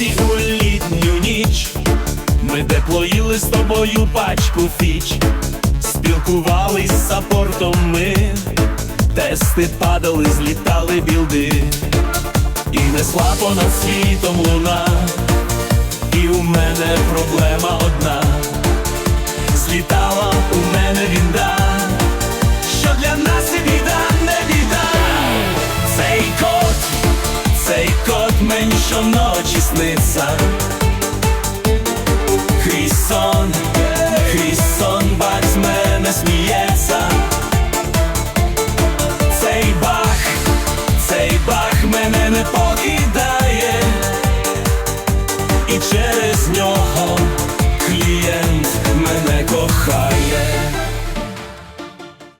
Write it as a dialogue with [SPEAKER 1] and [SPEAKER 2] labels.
[SPEAKER 1] танці літню ніч, ми деплоїли з тобою пачку фіч, спілкувались з сапортом ми, тести падали, злітали білди, і несла понад світом луна, і у мене проблема одна. цей кот мені щоночі сниться. Крізь сон, бать мене сміється. Цей бах, цей бах мене не покидає. І через нього клієнт мене кохає.